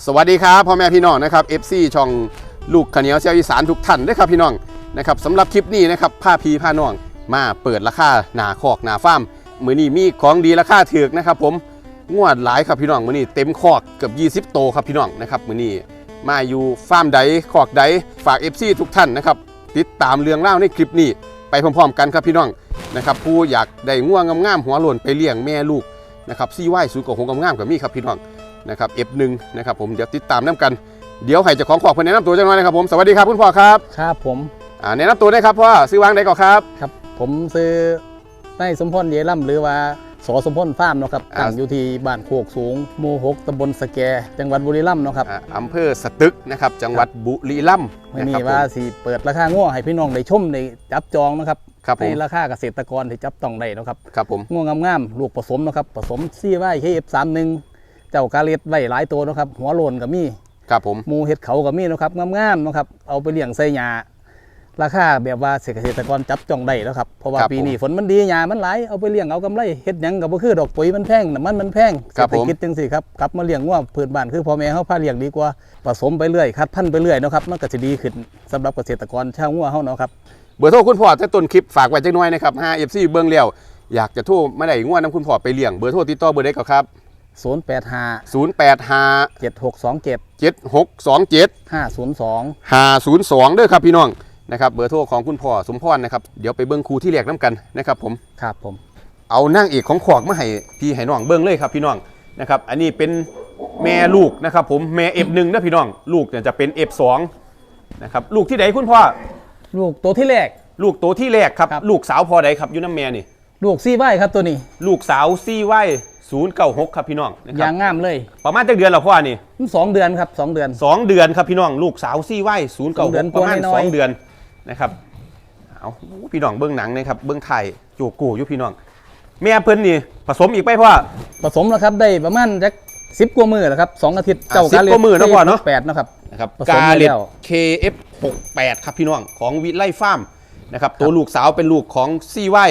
สวัสดีครับพ่อแม่พี่น้องนะครับ FC ช่องลูกขเนียวเซียวอีสานทุกท่านด้วยครับพี่น้องนะครับสำหรับคลิปนี้นะครับผ้าพีผ้าน้องมาเปิดราคาหนาคอกหนาฟาร์มมือนี้มีของดีราคาถือกนะครับ ผมงวดหลายครับพี่น้องมือนี้เต็มคอกเกือบ20 โตครับพี่น้องนะครับมือนี้มาอยู่ฟาร์มใดคอกใดฝาก FC ทุกท่านนะครับติดตามเรื่องเล่าในคลิปนี้ไปพร้อมๆกันครับพี่น้องนะครับผู้อยากได้ง่วงงามๆหัวโลนไปเลี้ยงแม่ลูกนะครับซี่ไหวสูงกว่าหงงามๆกับมีครับพี่น้อง นะครับ F1 นะครับผมเดี๋ยวติดตามน้ำกัน เดี๋ยวให้เจ้าของขอกเพื่อนแนะนำตัวจังหน่อยนะครับผมสวัสดีครับคุณพ่อครับครับผมอ่าแนะนำตัวได้ครับพ่อซื้อวางได้ก่อนครับครับ ผมซื้อนายสมพรเยล่ำหรือว่าสอสมพรฟาร์มเนาะครับอ่าตั้งอยู่ที่บ้านโคกสูงหมู่หกตำบลสแก จังหวัดบุรีรัมย์เนาะครับอ่าอำเภอสตึกนะครับจังหวัดบุรีรัมย์ไม่นะมีครับว่าผมสิเปิดราคาง่วให้พี่น้องได้ชมได้จับจองเนาะครับครับผในมราคาเกษตรกรที่จับต้องได้เนาะครับครับผมง่วงงามๆลูกผสมเนาะครับผสมซี่ไว้เคเอฟสามหนึ่ง เจ้ากาเล็ดไว้หลายตัวเนาะครับ หัวโลนก็มีครับผมหมูเห็ดเขาก็มีเนาะครับงามๆเนาะครับ เอาไปเลี้ยงใส่หญ้าราคาแบบว่าเกษตรกรจับจ้องได้แล้วครับเพราะว่าปีนี้ฝนมันดีหญ้ามันหลายเอาไปเลี้ยงเอากำไรเฮ็ดหยังก็บ่คือดอกปุ๋ยมันแพงน้ำมันมันแพงเศรษฐกิจจังซี่ครับกลับมาเลี้ยงงัวพื้นบ้านคือพ่อแม่เฮาพาเลี้ยงดีกว่าผสมไปเรื่อยคัดพันธุ์ไปเรื่อยเนาะครับมันก็สิดีขึ้นสำหรับเกษตรกรชาวงัวเฮาเนาะครับเบอร์โทรคุณพ่อแต่ต้นคลิปฝากไว้จังหน่อยนะครับ5 FC เบื้องแล้วอยากจะโทรมาได้ง่วน้ำคุณพ่อไปเลี้ยงเบอร์โทรติดต่อเบอร์ได้ก่ อนครับ085 085 7627 7627 502 502เด้อครับพี่น้องนะครับเบอร์โทรของคุณพ่อสมพรนะครับเดี๋ยวไปเบิ้งครูที่แรกน้ำกันนะครับผมครับผม เอานั่งเอกของขอกมาให้พี่ให้น้องเบิ้งเลยครับพี่น้องนะครับอันนี้เป็นแม่ลูกนะครับผมแม่ F1 นะพี่น้อง ลูกเนี่ยจะเป็น F2 นะครับลูกที่ไหนคุณพ่อลูกตัวที่แรก ลูกตัวที่แรกครับครับลูกสาวพอใดครับอยูน้ำแม่นี่ ลูกซี่ไว้ครับตัวนี้ ลูกสาวซีไว้ ศูนย์เก้าหกครับพี่น้องนะคอรัย่าบงงามเลยประมาณจักเดือนแล้วพ่อนี่มันสองเดือนครับสองเดือน สองเดือนครับพี่น้องลูกสาวซีไว้ศูนย์สเก้าองหเดือกนประมาณตัวน้สออยงเดือนนะครับเอาพี่น้องเบิ้งหนังนะครับเบิ้งไทยจูกูอยู่พี่น้อง แม่เพิ่นนี่ผสมอีกไปพ่อ ผสมแล้วครับได้ประมาณจักสิบกว่ามือแล้วครับสองอาทิตย์อะเจ้า10กว่ามื้อนะพ่อเนอะแปดนะครับ นะครับผสมกาไปเล็แล้ดว KF68 ครับพี่น้องของวิไลฟาร์มนะครับตัวลูกสาวเป็นลูกของ CY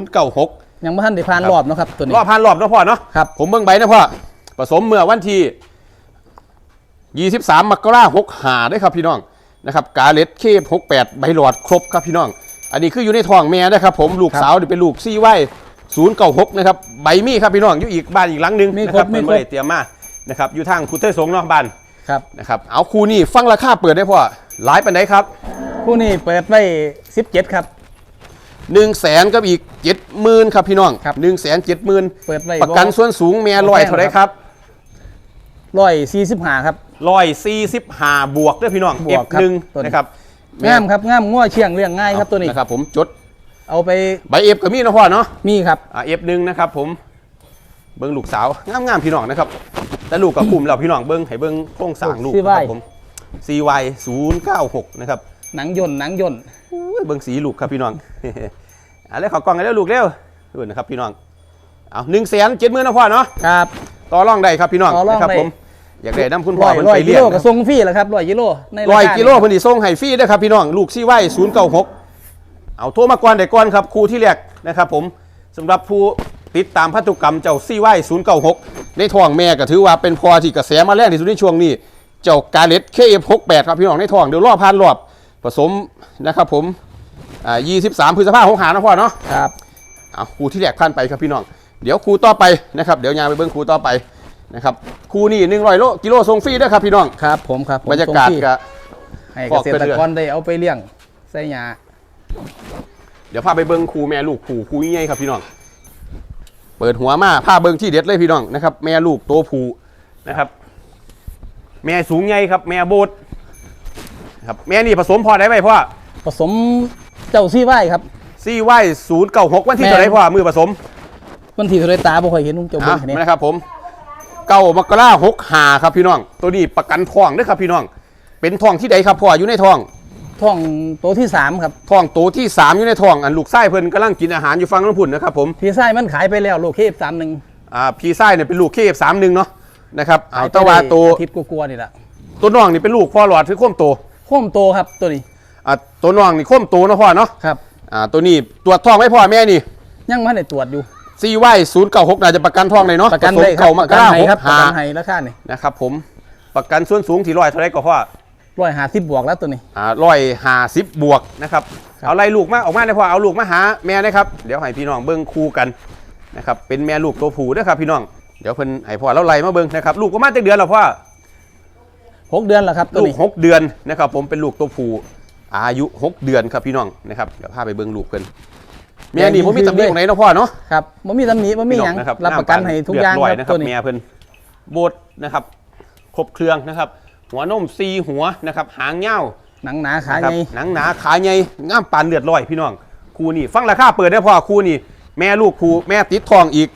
096 ยังไม่ทันได้ผ่านครับรอบนะครับตัวนี้ รอบพันรอบเนาะพ่อเนาะครับ ผมเบิ่งใบนะพ่อผสมเมื่อวันที่ 23 มกราคม65ได้ครับพี่น้องนะครับกาเล็ด KF68 ใบหลอดครบครับพี่น้อง อันนี้คืออยู่ในท้องแม่นะครับผมลูกสาวนี่เป็นลูก CY 096นะครับใบมีครับพี่น้องอยู่อีกบ้านอีกหลังหนึงมีนะคครรับ บมีเพิ่นครบ่บได้เตรียมมานะครับอยู่ทางคุเทศสงฆ์เนาะบ้านครับนะครับเอาคู่นี้ฟังราคาเปิดได้พ่อหลายปันไดครับผู้นี้เปิดไว้สิบเจ็ดครับ 1นึ่งแสนกับอีกเจ็ดหมื่นครับพี่น้องครับหนึ่งแสนเจ็ดหมื่นเปิดไว้ประกันส่วนสูงแม่ลอยเท่าไรครับร้อยสี่สิบห้าครับลอยสี่สิบห้าบวกด้วยพี่น้องบวกครับ F1 ตัวนี้ นะครับงามครับงามง้อเชียงเลี้ยงง่ายครับตัวนี้นะครับผมจดเอาไปใบเอฟกับมีนะพ่อเนาะ มีครับอ่าเอฟหนึ่งนะครับผมเบิ้งลูกสาวงามๆพี่น้องนะครับแต่ลูกกับกลุ่มเราพี่น้องเบิ้งให้เบิ้งโครงสร้างลูกนะครับผม CY 096 นะครับ หนังยนต์หนังยนต์อุ้ยเบิ้งสีลูกครับพี่น้องอะไรขอกล่องกันแล้วลูกเร็วดูนะครับพี่น้องเอาหนึ่งแสนเจ็ดหมื่นนะพ่อเนาะครับต่อรองได้ครับพี่น้องต่อรองนะครับได้ผมอยากได้น้ำคุณพ่ร้ออยมันร้อยไปกิเลี้ยโลงกระทรงฟรีแล้วครับร้อยกิโลในาร้อยคากิโลเพิ่นสิส่งให้ฟรีเด้อครับพี่น้องลูกซี่ไว้ศูนย์เก้าหกเอาโทรมาก่อนได้ก่อนครับครูที่แรกนะครับผมสำหรับผู้ติดตามพันธุกรรมเจ้าซี่ไว้ศูนย์เก้าหกในท้องแม่ก็ถือว่าเป็นพอที่กระแสมาแรงที่สุดในช่วงนี้ เจ้ากาเลตเคเอฟหกแปดครับพี่น้องในท้องเดี๋ยวรอบพันรอบ ผสมนะครับผมอ่ายี่สิบสามพฤษภาคมหานะพ่อเนาะครับเอาครูที่แรกผ่านไปครับพี่น้อง เดี๋ยวครูต่อไปนะครับ เดี๋ยวยางไปเบิ้งครูต่อไปนะครับครูนี่หนึ่งร้อยโลกิโลส่งฟรีด้วยครับพี่น้องครับ ผมครับผมบรรยากาศส่งฟก็ ให้ขเกอบษไปตรเรื่อยกรได้เอาไปเลี้ยงใส่หญ้าเดี๋ยวพาไปเบิ้งครูแม่ลูกครูครูใหญ่ๆครับพี่น้อง เปิดหัวมาพาเบิ้งที่เด็ดเลยพี่น้องนะครับ แม่ลูกตัวผู้นะครับ แม่สูงใหญ่ครับ แม่โบด ครับแม่นี่ผสมพอได้ไหมพ่อผสมเจ้าซี่ไว้ครับ ซี่ไว้ศูนย์เก้าหกวันที่แม่ เท่าไหรพ่อมือผสมวันที่เทรตาบ่ค่อยเห็นลุงเจ้าเบิ้อะงแค่นี้นะครับผมเก้ามกราหกหาครับพี่น้อง ตัวนี้ประกันทองด้วยครับพี่น้อง เป็นทองที่ใดครับพ่ออยู่ในทองท้องตัวที่สามครับทองตัวที่3อยู่ในทองอันลูกไส้เพิ่นกำลังกินอาหารอยู่ฟังน้ำพุ่นนะครับผมพี่ไส้มันขายไปแล้วโลเคฟสามหนึ่งอ่าพี่ไส้เนี่ยเป็นลูกเคฟสามหนึ่งเนาะนะครับเอาแตะวาตัวอาทิตย์กลัวาๆนี่แหละตัวน้องนี่เป็นลูกพ่อหลอดคือข้มโตโค้มโตครับตัวนี้อ่าตัวน้องนี่ข้มโตเนาะพ่อเนาะครับอ่าตัวนี้ตรวจทองไว้พ่อแม่นี่ยังไม่ได้ตรวจอยู่ซีไว้ศูนย์เก้าหกน่าจะประกันทองเลยเนาะประกันผสมได้ครับเก้าปมระกกันราให้หกครับประหากันให้ราคานี่นะครับผมประกันส่วนสูงที่ร้อยเท่าไรก็พ่อร้อยหาสิบบวกแล้วตัวนี้อ่าร้อยห้าสิบบวกนะครับครับเอาไล่ลูกมาออกมาได้พ่อเอาลูกมาหาแม่นะครับเดี๋ยวให้พี่น้องเบิ้งคู่กันนะครับเป็นแม่ลูกตัวผู้นะครับพี่น้องเดี๋ยวเพิ่นให้พ่อเราไล่มาเบิ้งนะครับลูกประมาณจักเดือนแล้วพ่อ หกเดือนแล้วครับตัวลูกนี้หกเดือนนะครับ ผมเป็นลูกตัวผู้อายุหกเดือนครับพี่น้องนะครับเดี๋ยวพาไปเบิ้งลูกเพิ่นแม่นี่ผมมีตำหนิของไหนเนาะพ่อเนาะครับมันมีตำหนิมันมีหยังพี่น้นะครับรับประกันให้ทุกอย่างเรีบร้ครับนะคตัรัวบนี้ แม่เพิ่นโบดนะครับครบเครื่องนะครับ หัวนมซีหัวนะครับ หางเง้าหนังหนาขาครับใหญ่หนังหนาขาใหญ่ง่ามปานเลือดลอยพี่น้องคู่นี่ฟังราคาเปิดได้พ่อคู่นี่แม่ลูกคู่แม่ติดทองอีก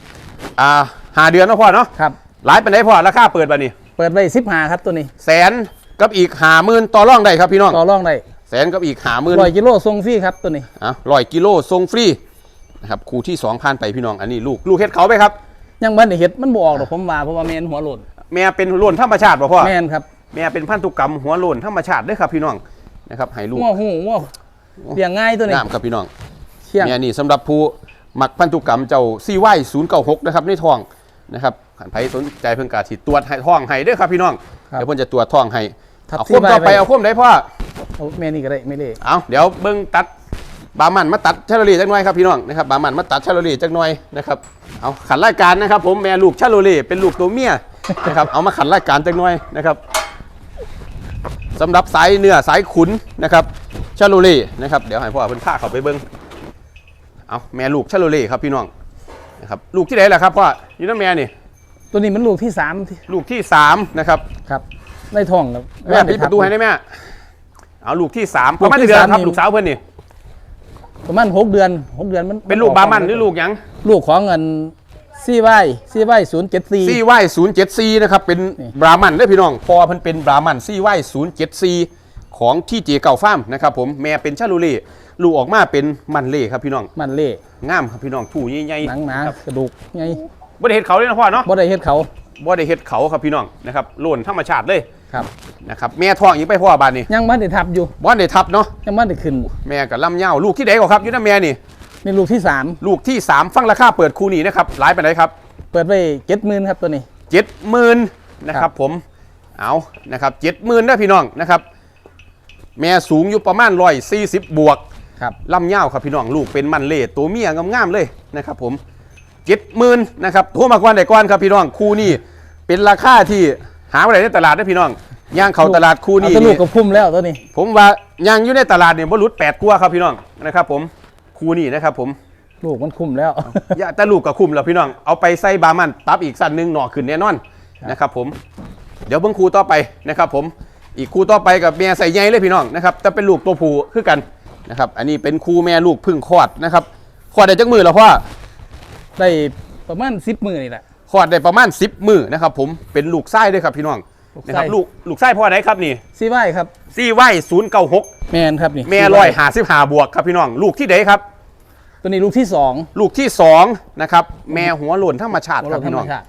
อ่าหาเดือนเนาะพ่อเนาะครับ หลายเป็นได้พ่อราคาเปิดบัดนี้ เปิดไว้สิบหาครับตัวนี้แสนกับอีกหาหมื่นต่อรองได้ครับพี่น้องต่อรองได้แสนกับอีกหาหมื่นร้อยกิโลทรงฟรีครับตัวนี้อะร้อยกิโลทรงฟรีนะครับคู่ที่สองผ่านไปพี่น้องอันนี้ลูกลูกเฮ็ดเขาไปครับ ยังบันได้เห็ดมันบออกหรอกผมว่าเพราะว่าแมนหัวโหล่นแม่เป็นล้วนธรรมชาติป่ะพ่อแมนครับแม่เป็นพันธุกรรมหัวโล้นธรรมชาติเด้วยครับพี่น้องนะครับให้ลูกหัวหูหัวเลี้ยงง่ายตัวนี้งามครับพี่น้องเชี่ยง แม่นี่สำหรับผู้มักพันธุกรรมเจ้าซีไว้ศูนย์เก้าหกนะครับในท้องนะครับ ขันไผสนใจเพิ่งกาสิตรวจให้ท้องให้เด้อครับพี่น้องครับ เดี๋ยวเพิ่นจะตรวจท้องให้ทับเอาซี่คมต่อใบไปไว้เอาคมได้พ่อเอาแม่นี่ก็ได้ไม่เล่เอาเดี๋ยวเบิ่งตัดบามันมาตัดชาโลลีจักหน่อยครับพี่น้องนะครับบามันมาตัดชาโลลีจักหน่อยนะครับเอาขันรายการนะครับ ผมแม่ลูกชาโลลีเป็นลูกตัวเมียนะครับเอามาขันรายการจักหน่อยนะครับสำหรับสายเนื้อสายขุนนะครับชาโลลีนะครับเดี๋ยวให้พ่อเพิ่นพาเขาไปเบิ่งเอาแม่ลูกชาโลลีครับพี่น้องนะครับลูกที่ไหนล่ะครับพ่ออยู่น้ำแม่นี่ ตัวนี้มันลูกที่สามที่ลูกที่สามนะครับครับในท้องครับแม่ปิดประตูให้ได้แม่เอาลูกที่สามปลูระกมาณที่กี่เดือนสามครับนี่ลูกสาวเพื่อนนี่ประมาณหกเดือนหกเดือนมันเป็นลูกบามันหรือลูกหยังลูกของเงินซีไวซีไวศูนย์เจ็ดสี่ซีไวศูนย์เจ็ดซีนะครับเป็นนี่บรามันเด้อพี่น้องพอเพิ่นเป็นบรามันซีไวศูนย์เจ็ดซีของที่เจเก่าฟาร์มนะครับผมแม่เป็นชาลูเล่ลูกออกมาเป็นมันเล่ครับพี่น้องมันเล่งามครับพี่น้องถูใหญ่หนังหนาครับกระดูกไง บ่ได้เห็ดเขาเลยนะพ่อเนาะบ่ได้เฮ็ดเขาบ่ได้เห็ดเขาครับพี่น้องนะครับโล่นธรรมชาติเลยครับนะครับแม่ท้องอีกไปพ่อบานนี่ยังมันได้ทับอยู่บ่ได้ทับเนาะยังมันได้ขึ้นแม่กับลำเย้าลูกที่ใดก็ครับอยู่นะแม่นี่นี่ลูกที่สามลูกที่สามฟังราคาเปิดคู่นี้นะครับหลายไปไหนใดครับเปิดไว้เจ็ดหมื่นครับตัวนี้เจ็ดหมื่นนะคครัรับบผมเอานะครับเจ็ดหมื่นนะพี่น้องนะครับ แม่สูงอยู่ประมาณร้อยสี่สิบบวกครับลำเย้าวครับพี่น้องลูกเป็นมันเล่ตัวเมียงามๆเลยนะครับผม เจ็ดหมื่นนะครับโทรมาก่อนได้ก่อนครับพี่น้องคู่นี้เป็นราคาที่หาไม่ได้ในตลาดนะพี่น้องย่างเข้าตลาดคู่นี้เอาตัวลูกนี่ก็พุ่มแล้วตัวนี้ ผมว่าย่างอยู่ในตลาดเนี่ยบรุษแปดกัวาครับพี่น้องนะครับ ผมคู่นี้นะครับ ผมลูกมันคุ้มแล้วอย่าแต่ลูกกับคุมแล้วพี่น้องเอาไปใส่บามันปรับอีกสั้นหนึ่งหน่อขึ้นแน่นอนครับนะครับ ผม เดี๋ยวเบิ่งครูต่อไปนะครับ ผมอีกครูต่อไปกับแม่ใส่ใหญ่เลยพี่น้องนะครับแต่เป็นลูกตัวผู้คือกันนะครับ อันนี้เป็นครูแม่ลูกพึ่งคลอดนะครับคลอดได้จักมือแล้วพ่อ ได้ประมาณสิบมือนี่แหละคลอดได้ประมาณ 10 มือนะครับผมเป็นลูกไส้ด้วยครับพี่น้องลูกไส้ นะครับลูกลูกไส้พ่อไหนครับนี่ซีไวครับซี่ไว้ศูนย์เก้าหกแมนครับนี่แม่ร้อยหาสิบหาบวกครับพี่น้อง ลูกที่ไหนครับ ตัวนี้ลูกที่สองลูกที่สองนะครับแม่หัวโหล่นธรรมชาติหัวคโลรับธรพี่รน้มองชาติ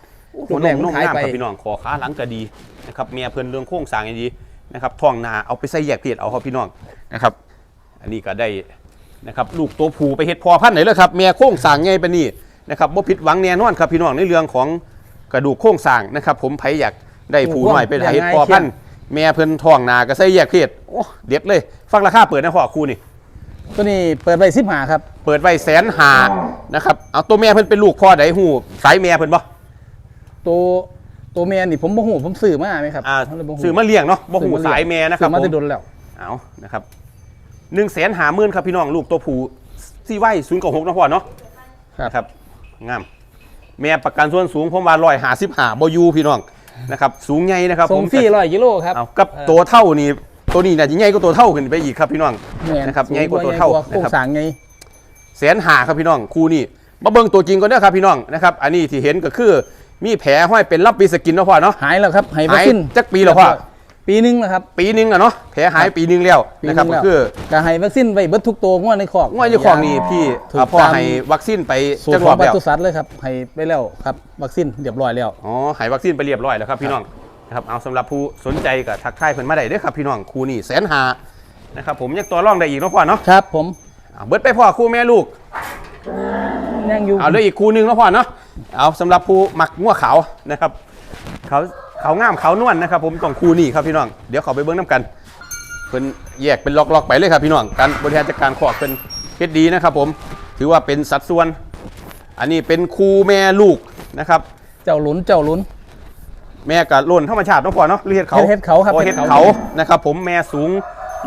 หัวนมนุ่มขายงามไปครับพี่น้องคอขาหลังก็ดีนะครับเมียเพิ่นเรื่องโค้งสร้างอย่างดีนะครับท้องนาเอาไปใส่แยกเพศเอาครับพี่น้องนะครับ อันนี้ก็ได้นะครับลูกตัวผู้ไปเฮ็ดพอพันธุ์ไหนเลยครับเมียโค้งสร้างไงปานนี้ นะครับบ่ผิดหวังแน่นอนครับพี่น้องในเรื่องของกระดูกโค้งสร้างนะครับ ผมไผอยากได้ผู้หน่อยไปเฮ็ดพอพันธุ์เมียเพิ่นท้องนาก็ใส่แยกเพศโอ้เด็ดเลย ฟังราคาเปิดนะพ่อครูนี่ ตัวนี้เปิดไว้สิบหาครับ เปิดไว้แสนหานะครับเอาตัวแม่เพิ่นเป็นลูกพ่อใดหูสายแม่เพิ่นบ่ตัวตัวแมนนี่ผมบ่หูผมซื้อมาไหมครับอ่าผมเลยบ่ฮู้ซื้อมาเลี้ยงเนาะบ่หูสายแม่นะคซื้รับอมาผมได้ดนแล้วเอานะครับหนึ่งแสนหาหมื่นครับพี่น้องลูกตัวผู้ซีไว้ศูนย์กับหกนะพ่อเนาะครับนะครับ งาม แม่ประกันส่วนสูงผมว่าร้อยหาสิบหาบอยูพี่น้องนะครับ สูงใหญ่นะครับส่ผงมฟรีร้อยกิโลครับเอากับตัวเท่านี่ตัวนี้น่ะยิ่งใหญ่กว่าตัวเท่าขึ้นไปอีกครับพี่น้องแม่นนะครับสูงใหญ่กว่าตัวเท่าใหญ่กโค้งนะครับสร้างไงแสนหาครับพี่น้องคู่นี้มาเบิ่งตัวจริงก่อนเด้อครับพี่น้องนะครับ อันนี้ที่เห็นก็คือมีแผลห้อยเป็นรับปีสกินเนาะพ่อเนาะหายแล้วครับหายไปหายขึ้นจักปีแล้วพ่อ ปีหนึงแล้วครับ ปีหนึงอะเนาะแผลหายปีหนึงแล้วปีหนะครับงก็แล้วคือก็ให้วัคซีนไว้เบิดทุกตัวงวดในคอกง่อยยี่ของนี่พี่ถูกอ่าพ่อตามให้วัคซีนไปสูตจัรกขรอองบปแล้วศุสัตว์เลยครับให้ไปแล้วครับวัคซีนเรียบร้อยแล้ว อ๋อให้วัคซีนไปเรียบร้อยแล้วครับพี่น้องนะครับเอาสำหรับผู้สนใจก็ทักทายเพิ่นมาได้เด้อครับพี่น้องครูนี่แสนหานะครับผมยังตัวร่องได้อีกเนาะพ่อเนาะครับผมเอาเบิดไปพ่อคู่แม่ลูก ยังอยู่ เอาเหลยอีกคู่หนึงเนาะพ่อเนาะ เอาสำหรับผู้มักงัวขาวนะครับ เขา เขางามเขานวลนะครับผมต้องคู่นี่ครับพี่น้องเดี๋ยวเขาไปเบิ้งน้ำกันเพิ่นแยกเป็นล็อกๆไปเลยครับพี่น้องการบริหารจัดการขอกเป็นเพชรดีนะครับผมถือว่าเป็นสัดส่วน อันนี้เป็นคู่แม่ลูกนะครับ เจ้าหลุนเจ้าหลุนแม่กับล้นธรรมชาติเน้องพ่อเนาะหรือเห็ดเขาเฮ็ดเขาครับโอ้เฮ็เห็ดดเขาเขานะครับผมแม่สูง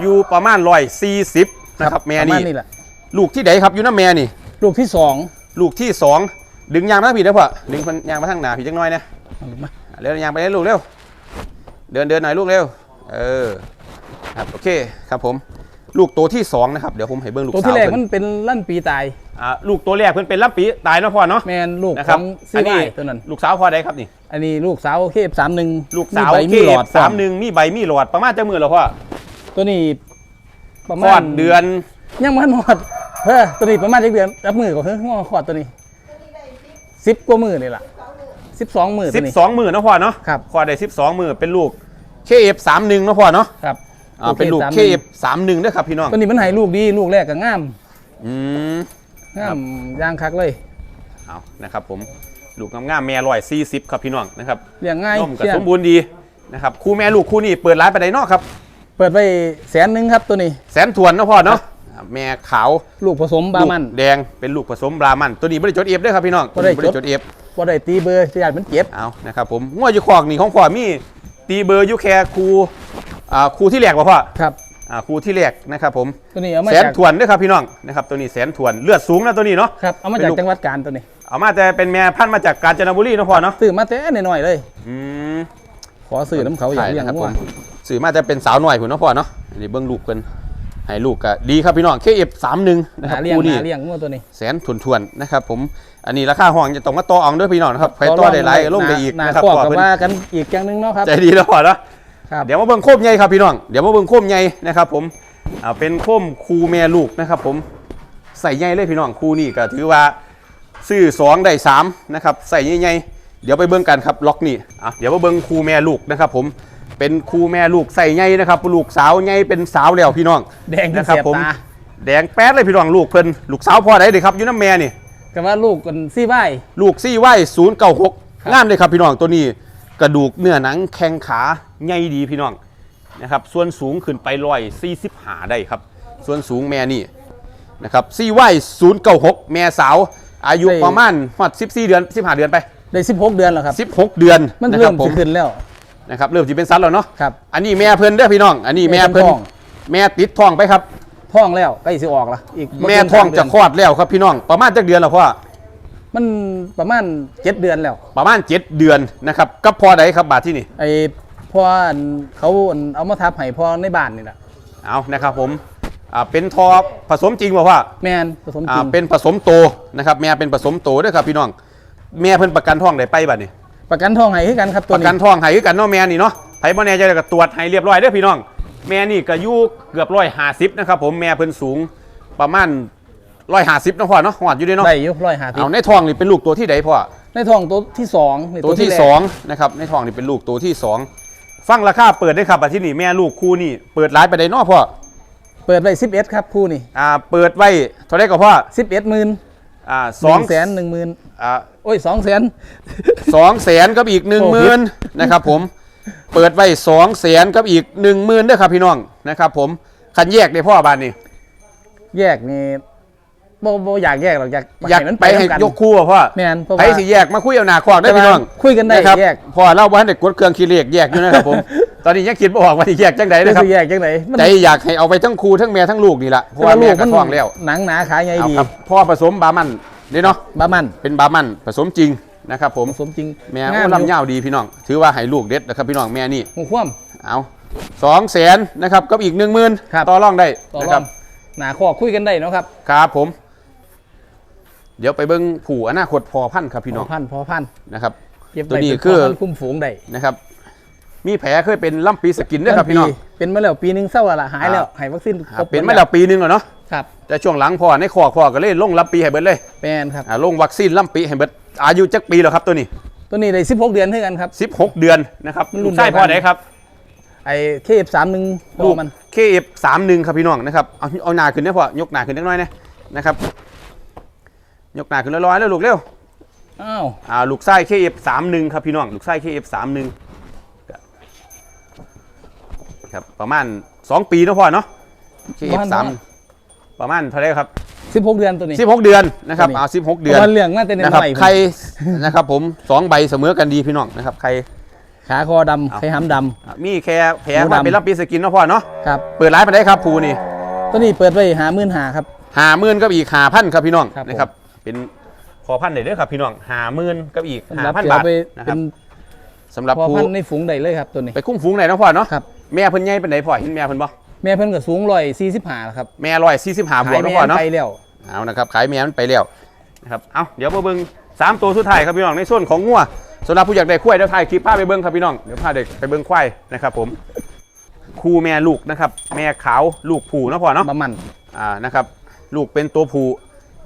อยู่ประมาณร้อยสี่สิบนะครับแม่ประานี่ณนี่แหละลูกที่ไหนครับอยู่น้าแม่นี่ ลูกที่สองลูกที่สองดึงยางมาทางพี่นะพ่อดึงคนยางมาทางหนาพี่จังน้อยนะ เอามาเร็วยางไปเลยลูกเร็ว เดินเดินหน่อยลูกเร็ว เออ ครับโอเคครับผม ลูกตัวที่สองนะครับ เดี๋ยวผมให้เบิ้งลูกตัวสาวที่แรกเพิ่มันนเป็นลั่นปีตายอ่าลูกตัวแรกเพิ่นเป็นลับปีตายเนาะพ่อเนาะ แมนลูกนะขครัอบงซีอันไวนี้ตัวนั้น ลูกสาวพ่อใดครับนี่ อันนี้ลูกสาวเคฟสามหนึ่งลูกสาวใบเคมีหลอดสามหนึ่งมีใบมีหลอดประมาณจะมือแล้วพ่อตัวนี้ประคมาลอณดเดือน ยังมันหอดเฮ้อตัวนี้ประมาณจักเดือนรับมือก่อนเฮ้ยหัวขอดตัวนี้สิบกว่ามือนี่แหละ สิบสองมือตัวนี้12มือเนาะพ่อเนาะครับพ่อได้12มือเป็นลูก KF31 เนาะพ่อเนาะครับอ่าเป็นลูก KF31 KF31 ด้วยครับพี่น้องตัวนี้มันให้ลูกดีลูกแรกก็งามอืมงามย่างคักเลยเอานะครับผมลูกงามๆแม่ร้อยสี่สิบครับพี่น้องนะครับเลี้ยงง่ายนมกับเชื่องสมบูรณ์ดีนะครับคู่แม่ลูกคู่นี้เปิดร้านไปไดเนอกครับ เปิดไปแสนหนึ่งครับตัวนี้แสนทวนเนาะพ่อเนาะอ่า แม่ขาวลูกผสมบามัน ลูกแดงเป็นลูกผสมบรามัน ตัวนี้ไม่ได้จดเอฟด้วยครับพี่น้องบ่ได้จดจดเอฟว่าได้ตีเบอร์จะยานมันเจ็บ เอานะครับผมงวดอยู่ขอกนี่ของพ่อมีตีเบอร์อยูแคร์ครูอ่าครูที่แรกป่ะพ่อครับ อ่าครูที่แรกนะครับผมตัวนี้เอามาแสนจากทวนด้วยครับพี่น้องนะครับตัวนี้แสนทวนเลือดสูงนะตัวนี้เนาะ ครับเอามาเป็นจากลูก จังหวัดกาญตัวนี้เอามาจะเป็นแม่พันธุ์มาจากกาญจนบุรีเนาะพ่อเนาะซื้อมาแต่หน่อยๆเลย อืม ขอซื้อน้ำเขาอยากเลี้ยงครับงัผวมสื่อมาจะเป็นสาวหน่อยผมเนาะพ่อเนาะอันนี้เบิ้งลูกเพิ่น ให้ลูกก็ดีครับพี่น้องเคเอฟสามหนึ่งนะครับหาเลี้ยงคู่นี้หาเลี้ยงงัวตัวนี้แสนทวนทวนๆนะครับผมอันนี้ราคาห้องจะต้องมาต่อเองด้วยพี่น้องนะครับใครต่อได้หลายก็ลงได้อีกหนานะครับขวบพ่อกับเพิ่นว่ากันอีกอย่างหนึงเนาะครับ ใจดีแล้วพ่อเนาะครับ เดี๋ยวมาเบิ้งโคมใหญ่ครับพี่น้องเดี๋ยวมาเบิ้งโคมใหญ่นะครับผมอ่าเป็นโคมคูแม่ลูกนะครับผมใส่ใหญ่เลยพี่น้องคูนี่ก็ถือว่าซื้อสองได้สามนะครับใส่ใหญ่ๆเดี๋ยวไปเบิ้งกันครับล็อกนี่อะเดี๋ยวมาเบิ้งคูแม่ลูกนะครับผม เป็นคูแม่ลูกใส่ใหญ่นะครับลูกสาวใหญ่เป็นสาวแล้วพี่น้องแดงจนนะครับเสียบผมตาแดงแป๊ดเลยพี่น้องลูกเพิ่นลูกสาวพ่อไหนเด้ครับอยู่น้ำแม่นี่ ก็ว่าลูกกันซี่ไว้ลูกซี่ไว้ศูนย์เก้าหกครับ งามเลยครับพี่น้องตัวนี้กระดูกเนื้อหนังแข้งขาใหญ่ดีพี่น้องนะครับส่วนสูงขึ้นไปร้อยสี่สิบหาได้ครับ ส่วนสูงแม่นี่นะครับซี่ไว้ศูนย์เก้าหกแม่สาวอายุประมาณหอดสิบสี่เดือนสิบห้าเดือนไปได้ 16 เดือนแล้วครับ สิบหกเดือนมันนะคเริ่รัมผสิมขึ้นแล้ว นะครับเริ่มจะเป็นซัดแล้วเนาะครับ อันนี้แม่เพิ่นเด้อพี่น้อง อันนี้แม่เพิ่นแม่เพิ่นท้อง แม่ติดท้องไปครับ ท้องแล้วใกล้สิออกละอีกบ่แม่เกินท้องสาเดืนจะคลอดแล้วครับพี่น้องประมาณจักเดือนแล้วพ่อมันประมาณ7เดือนแล้วประมาณ 7 เดือนนะครับกับพอใดครับบาทที่นี่ไอ้พ่ออันเขาอันเอามาทับให้พ่อในบ้านนี่แหละเอานะครับผมอ่าเป็นทอผสมจริงบ่พ่อ แมนผสมจอ่าริงเป็นผสมโตนะครับแม่เป็นผสมโตเด้วยครับพี่น้อง แม่เพิ่นประกันท้องได้ไปบัดนี้ ประกันทองให้คือกันครับตัวประกันนี้ท้องให้คือกันเนาะแม่นี่เนาะไผบ่แน่ใจก็ตรวจให้เรียบร้อยเด้อพี่น้อง แม่นี่ก็อยู่เกือบ150นะครับผมแม่เพิ่นสูงประมาณ150เนาะพ่อเนาะหอดอยู่เด้เนาะได้อยู่ร้อยห้าสิบเอาในท้องนี่เป็นลูกตัวที่ใดพ่อ ในทองตัวที่สองนี่ตัวที่แรก สองนะครับในท้องนี่เป็นลูกตัวที่สองฟังราคาเปิดได้ครับอาที่นี่แม่ลูกคู่นี่เปิดร้านไปได้เนอพ่อเปิดไว้สิบเอ็ดครับคู่นี่อ่าเปิดไว้เท่าไรก็พ่อสิบเอ็ดหมื่น อ่าสสอองงแสนหนึ่งหมื่นอ่าโอ้ยสองแสน สองแสนกับอีกหนึ่งโอ้หผิมื่นดนะครับผมเปิดไว้สองแสนกับอีกหนึ่งหมื่นด้วยครับพี่น้องนะครับผมคันแยกได้พ่อบ้านนี่แยกนี่บ่บ่อยากแยกหรอกอยากอยากมันไปให้นำกันยกคู่อะพ่อ แมนเพราะไปว่า สิแยกมาคุยเอาหนาคอกได้พี่น้องคุยกันได้นะครับแยกพ่อเล่าว่าให้กดเครื่องคิดเลขแยกอยู่นะครับผม ตอนนี้ยังคิดไม่ออกว่าสิแยกจังไดจะนะครับสิแยกจังไหนมันใจอยากให้เอาไปทั้งครูทั้งแม่ทั้งลูกนี่แหละเพราะว่าแม่ก็ท้องแล้วหนังหนาขาใหญ่เอาดีครับพ่อผสมบามันนี่เนาะบ้ามันเป็นบามันผสมจริงนะครับผมผสมจริงแม่งาโอ้มลำยาวดีพี่น้อง ถือว่าให้ลูกเด็ดนะครับพี่น้องแม่นี่หูคว่เอาสองแสนนะครับกับอีกหนึ่งหมื่นครับ ต่อรองได้ำต่อนะรคอรังบหนาคอคุยกันได้เนาะครับครับผม เดี๋ยวไปเบิ้งผู้อนาคตพอพันธุ์ครับพี่พน้อองพันพอพันนะครับ เก็บตัวไว้นี้เป็นคือพพันคุ้มฝูงได้นะครับ มีแผลเคยเป็นล่ำปีสกินด้วยครับพี่น้องปีเป็นมาแล้วปีหนึงเศร้าและหายแล้วหายวัคซีนอ่าเป็นมาแล้วปีหนึงแล้วเนาะครับแต่ช่วงหลังพ่อในคอพ่อก็เลยลงล่ำปีให้เบิดเลยแมนครับอ่าลงวัคซีนล่ำปีให้เบิดอายุจักปีแล้วครับตัวนี้ ตัวนี้ได้16 เดือนเท่ากันครับ 16 เดือนนะครับมันรุ่ลูกนไส้เดียวกันพ่อไหนครับไอ้เคฟสามหนึ่งลูกมันเคเอฟสามหนึ่งครับพี่น้องนะครับเอาเอาหนาขึ้นได้พอยกหนาขึ้นนิดน้อยนะนะครับ ยกหนาขึ้นร้อยๆแล้วลูกเร็วอ้าวอ่าลูกไส้เคเอฟสามหนึ่งครับพี่น้องลูกไส้เคเอฟสามหนึ่ง ครับประมาณ 2 ปีเนาะพ่อเนาะ KF3 ประมาณเท่าไหรครับ16เดือนตัวนี้ 16 เดือนนะครับตัวนี้เอา16 เดือนพราะว่าเรื่องน่าจะเน้นนะครับใหม่ใครนะครับผมสองใบเสมอกันดีพี่น้องนะครับใคร ขาคอดำเอาไข่หำดมีแค่แผลหมูดำมาเป็นรับปีสกินเนาะพ่อเนาะำครับ เปิดร้านไปได้ครับภูนี่ตัวนี้เปิดไว้หามื่นหาครับ หาหมื่นกับอีกหาพันครับพี่น้องครับผมนะครับเป็นพอพันได้เด้อครับพี่น้องหาหมื่นกับอีกสำหาหรับพันเดี๋ยบาวทไปนะคเป็รับนสำหรับพอภูพันธุ์ในฝูงใดเลยครับตัวนี้ไปคุ้มฝูงไหนเนาะพ่อเนาะครับ แม่เพิ่นใหญ่เป็นไหนพ่อเห็นแม่เพิ่นบ่แม่เพิ่นก็สูงร้อยสี่สิบห้าครับแม่ร้อยสี่สิบห้าบวกขายเนาะแม่พ่อเนาะไปแล้วเอานะครับขายแม่มันไปแล้วนะครับเอาเดี๋ยวมาเบิ่งสามตัวสุดท้ายครับพี่น้องในส่วนของงัวสำหรับผู้อยากได้ควายเดี๋ยวถ่ายคลิปพาไปเบิ่งครับพี่น้องเดี๋ยวพาเด็กไปเบิ่งควายนะครับผมคู่แม่ลูกนะครับแม่ขาวลูกผูเนาะพ่อเนาะบะมันอ่านะครับลูกเป็นตัวผู้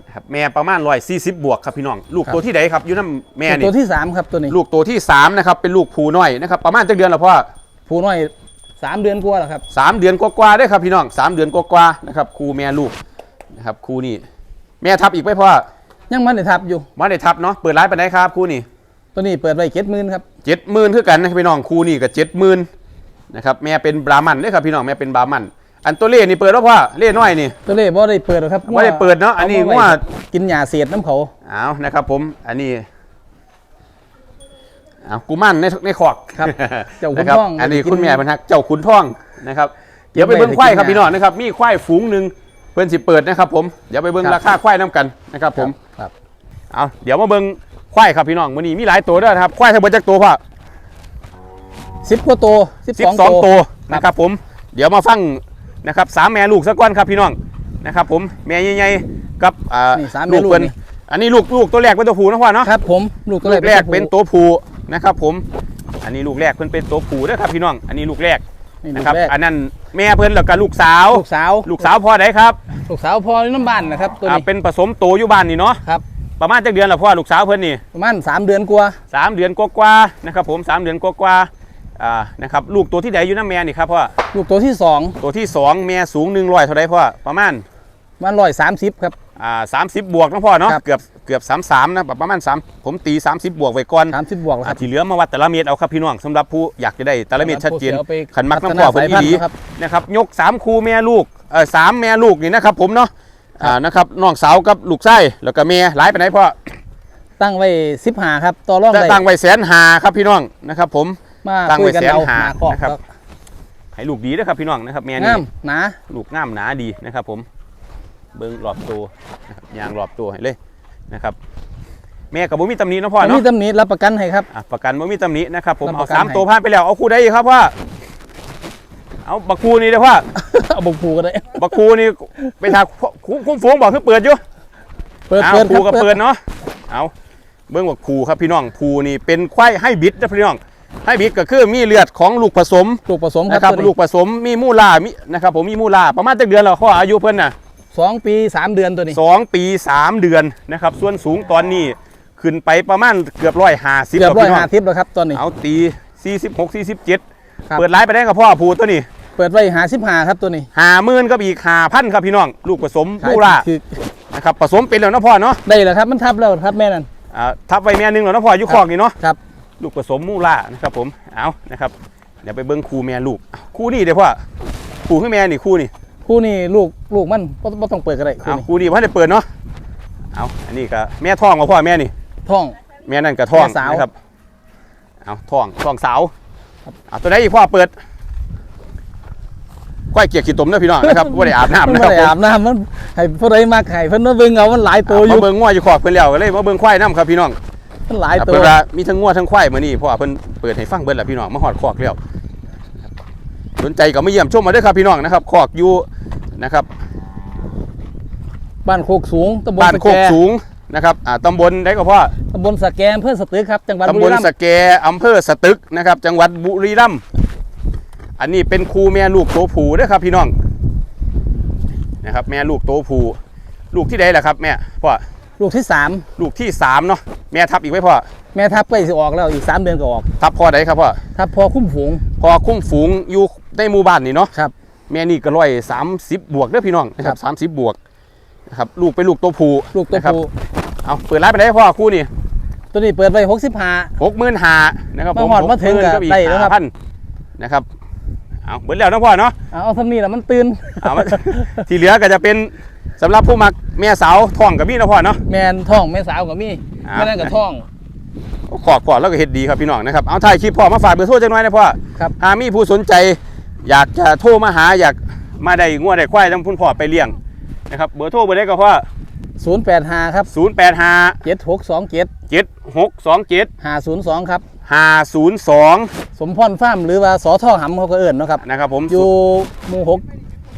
นะครับแม่ประมาณร้อยสี่สิบบวกครับพี่น้อง ลูกครับตัวที่ไหนครับอยู่น้ำแม่ตัวนี่ที่สามครับตัวนี้ ลูกตัวที่สามนะครับเป็นลูกผู้น้อยนะครับประมาณจักเดือนละพ่อผูน้อย สามเดือนกว่าแล้วครับสามเดือนกว่าๆได้อครับพี่น้องสามเดือนกว่าๆนะครับครูแม่ลูกนะครับครูนี่แม่ทับอีกไหมพ่อยังมันได้ทับอยู่มาได้ทับเนาะเปิดร้านไปไหนครับครูนี่ตัวนี้เปิดไว้เจ็ดหมื่นครับเจ็ดหมื่นคือกันนะครับพี่น้องครูนี่ก็เจ็ดหมื่นนะครับแม่เป็นบราหมันเด้อครับพี่น้องแม่เป็นบราหมันอันตัวเล่นี่เปิดแล้วพ่อเล่น้อยนี่ตัวเล่บ่ได้เปิดหรอกครับบ่ได้เปิดเนาะอันนี้เมไว่ากินหญ้าเศษน้ำเขาเอานะครับผมอันนี้ เอากูมั่นในในขอกครับเจ้าขุนนะครับทอง อันนี้กินคุณแม่เป็นฮักเจ้าขุนทองนะครับ เดี๋ยวไปเบิ้งควายครับพี่น้องนะครับ มีควายฝูงหนึ่งเพื่อนสิเปิดนะครับ ผม เดี๋ยวไปเบิ้งครับราคาควายน้ำกันนะครับ ผมครับเอาเดี๋ยวมาเบิ้งควายครับพี่น้องวันนี้มีหลายตัวด้วยนะครับควายทั้งหมดจักตัวพ่อสิบกว่าตัวสิบสิบสองสองตัตัววนะครับผม เดี๋ยวมาฟังนะครับสามแม่ลูกสักก้อนครับพี่น้องนะครับผมแม่ใหญ่ๆกับอ่านี่สามลูแม่กลูกเพิ่นนี่อันนี้ลูกลูกตัวแรกเป็นตัวผู้นะพ่อเนาะครับผมลูกตัวลูกแรกตัวเป็นตัวผู้ นะครับผมอันนี้ลูกแรกเพิ่นเป็นตัวผู้นะครับพี่น้องอันนี้ลูกแรกนี่นะลูกครับแรกอันนั้นแม่เพิ่นแล้วก็ลูกสาวลูกสาวลูกสาวพ่อได้ครับลูกสาวพอน้ำบ้านนะครับตัวอ่านี้เป็นผสมโตอยู่บ้านนี่เนาะครับประมาณจักเดือนละพ่อลูกสาวเพิ่นนี่ประมาณสามเดือนกว่าสามเดือนกว่าๆนะครับผมสามเดือนกว่าๆอ่านะครับลูกตัวที่ใดอยู่น้ำแม่นี่ครับพ่อลูกตัวที่สองตัวที่สองแม่สูงหนึ่งร้อยเท่าไรพ่อประมาณมันร้อยสามสิบครับ อ่าสามสิบบวกเนาะพ่อเนาะครับ เกือบเกือบสามสามนะประมาณสามผมตี30บวกไว้ก่อนสามสิบบวกแล้วคอ่ารับ ที่เหลือมาวัดแต่ละเม็ดเอาครับพี่น้องสำหรับผู้อยากจะได้แต่ละเม็ดชัดเจนผู้สียอาไปขันมักพัฒน้ำพ่อเพิ่นสายอีพันหลีธุ์นะครับ นะครับยก3คู่แม่ลูกเออสามแม่ลูกนี่นะครับผมเนาะอ่านะครับน้องสาวกับลูกไส้แล้วก็แม่หลายไปไหนพ่อตั้งไว้สิบหาครับต่อรองจะได้ตั้งไว้แสนหาครับพี่น้องนะครับผม มาตั้งคุไว้ยกันแสนเอาหาหาคอกนะครับครับ ให้ลูกดีนะครับพี่น้องนะครับแม่นี่งามหนา ลูกงามหนาดีนะครับผม เบิ้งรอบตัวนะครับยางรอบตัวให้เลยนะครับ แม่กับบ่มีตำหนิเนาะพ่ออันเนาะนี้ตำหนิรับประกันให้ครับ อะประกันบ่มีตำหนินะครับผมรับปเอาระกันสามให้ ตัวผ่านไปแล้วเอาคู่ได้อีกครับพ่อเอาบักคูนี่เด้อพ่อเอาบุกผูก็ได้ บักคูนี่ไปทางคุ้มคุ้มฟูงบอกคือเปิดอยู่ เปิดเอาเปิดคูคกัรับบเปิดเนาะ เอาเบิ้งบักคูครับพี่น้องคูนี่เป็นควายให้บิดนะพี่น้องให้บิดก็คือมีเลือดของลูกผสมลูกผสมครันะครับตัวนี้ลูกผสมมีมูลามีนะครับผมมีมูลาประมาณจักเดือนแล้วข้ออายุเพิ่นน่ะ สองปีสามเดือนตัวนี้สองปีสามเดือนนะครับ ส่วนสูงตอนนี้ขึ้นไปประมาณเกือบร้อยห้าสิบเกือบร้อยพี่น้ห้าทิพย์แล้วครับตอนนี้เอาตีสี่สิบหกสี่สิบเจ็ดครับเปิดไลฟ์ไปได้กับพ่อผูตัวนี้ เปิดไว้หาสิบหาครับตัวนี้หาหมื่นกับอีกหาพันครับพี่น้อง ลูกผสมขายมูลาคือนะครับผสมเป็นแล้วเนาะพ่อเนาะได้แล้วครับมันทับแล้วครับแม่นั่นอ่าทับไว้แม่หนึงแล้วเนาะพ่ออยุคอกนี่เนาะครับลูกผสมมูลานะครับผมเอานะครับเดี๋ยวไปเบิ้งคู่แม่ลูกคู่นี่เดี๋ยวพ่อคู่ขึ้นแม่นี่คู่นี่ คู่นี้ลูกลูกมันบ่บ่ต้องเปิดก็ได้คู่เอานี้คู่นี่พ่อได้เปิดเนาะเอาอันนี้ก็แม่ท้องกับพ่อแม่นี่ ท้อง แม่นั่นก็ท้องแม่สาวนะครับ เอาท้องท้องสาวเอาตัวไหนอีกพ่อเปิดก้อยเกียร์ขี้ตมเด้อพี่น้องนะครับ ว่าได้อาบน้ำมันนะไม่ครับได้ผมอาบน้ำมันให้ผู้ใดมาไข่เพิ่นมาเบิ่งเอามันหลายตัวอมายู่เบิ่งง้ออยู่ขอกเพิ่นแล้วก็เลยมาเบิ่งควายน้ำครับพี่น้อง มันหลายอะตัเพิ่วนว่ามีทั้งง้อทั้งควายมื้อนี้เพราะว่าเพิ่นเปิดให้ฟังเบิดแล้วพี่น้องมาฮอดคอกแล้วสนใจก็มาเยี่ยมชมมาเด้อครับพี่น้องนะครับคอกอยู่ นะครับบ้านโคกสูงตำบลบ้านสโคแกกสูงนะครับอ่าตำบลได้ก็พ่อตำบลสแกมเพื่อสตึกครับจังหวัดตำบุบรีลรัมย์สะแกอำเภอสตึกนะครับ จังหวัดบุรีรัมย์อันนี้เป็นครูแม่ลูกโตผูเด้อครับ พี่น้องนะครับแม่ลูกโตผูลูกที่ใดล่ะครับแม่พ่อลูกที่สามลูกที่สามเนาะแม่ทับอีกไหมพ่อแม่ทับใกล้สิออกแล้วอีกสามเดือนก็ออกทับพ่อใดครับพ่อทับพอคุ้มฝูงพอคุ้มฝูงอยู่ในหมู่บ้านนี่เนาะครับ แม่นี่ก็ร้อยสามสิบบวกเด้อพี่น้องนะครับสามสิบบวกนะครับลูกเป็นลูกตัวผู้ลูกตัวนะครับผู้เอาเปิดร้านไปได้พ่อคู่นี่ตัวนี้เปิดไว้หกสิบห้า หกหมื่นหานะครับมาหอดมาถึงก็60,000อีกได้แล้วครับห้าพันนะครับเอาเบิดแล้วเนาะพ่อเนาะ เอาเอาทำนี่ละมันตื่นเอามา ที่เหลือก็จะเป็นสำหรับผู้มักแม่สาวท้องกับพี่นาะพ่อเนาะ แมนท้องแม่สาวก็มีอ่า แม่นั่นก็ท้อง ขอดขอดแล้วก็เฮ็ดดีครับพี่น้องนะครับเอาถ่ายคลิปพ่อมาฝากเบอร์โทรจังหน่อยนะพ่อครับ หามีผู้สนใจ อยากจะโทรมาหาอยากมาได้งัวได้ควายต้องพุ่นพ่อไปเลี้ยงนะครับเบอร์โทรเบอร์ได้ก็พ่อ085ครับ085 7627 7627 502ครับ502สมพรฟาร์มหรือว่าสอท่อหำเขาก็เอิ้นเนาะครับนะครับผมอยู่หมู่หก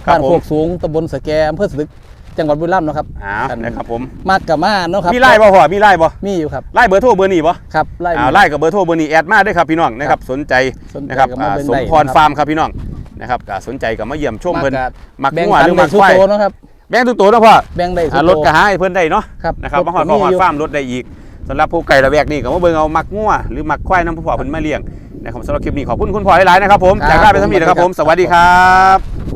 ครับบ้านผมโคกสูงตำบลสะแกอำเภอสตึกจังหวัดบุรีรัมย์เนาะครับอ้าวนะครับผมมากกับมาเนาะครับ มีไล่บ่พ่อมีไล่บ่มีอยู่ครับ ไล่เบอร์โทรเบอร์นี้บ่ครับไล่อ่าไล่กับเบอร์โทรเบอร์นี้แอดมาด้วยครับพี่น้องนะครับ สนใจสนใจนะครับก็มาอ่าเบิ่งสมได้พรนะครับฟาร์มครับพี่น้อง นะครับอ่าสนใจก็มาเยี่ยมชมเพิ่นกับมักแบ่งงัวปัหนรือได้มักสุดควายโตเนาะครับแบ่งทุกตัวนะพ่อแบ่งได้สุอ่าดรโตถก็หาให้เพิ่นได้เนาะครับนะครับรถมาหอดก็พ่อหอดอยู่ฟาร์มรถได้อีกสำหรับผู้ไก่ระแวกนี่ก็มาเบิ่งเอามักงัวหรือมักควายน้ำผู้พ่อเพิ่นมาเลี้ยงนะครับสำหรับคลิปนี้ขอบคุณคุณพ่อหลายๆนะครับผมครับจากลาไปทั้งนี้นะครับผมสวัสดีครับ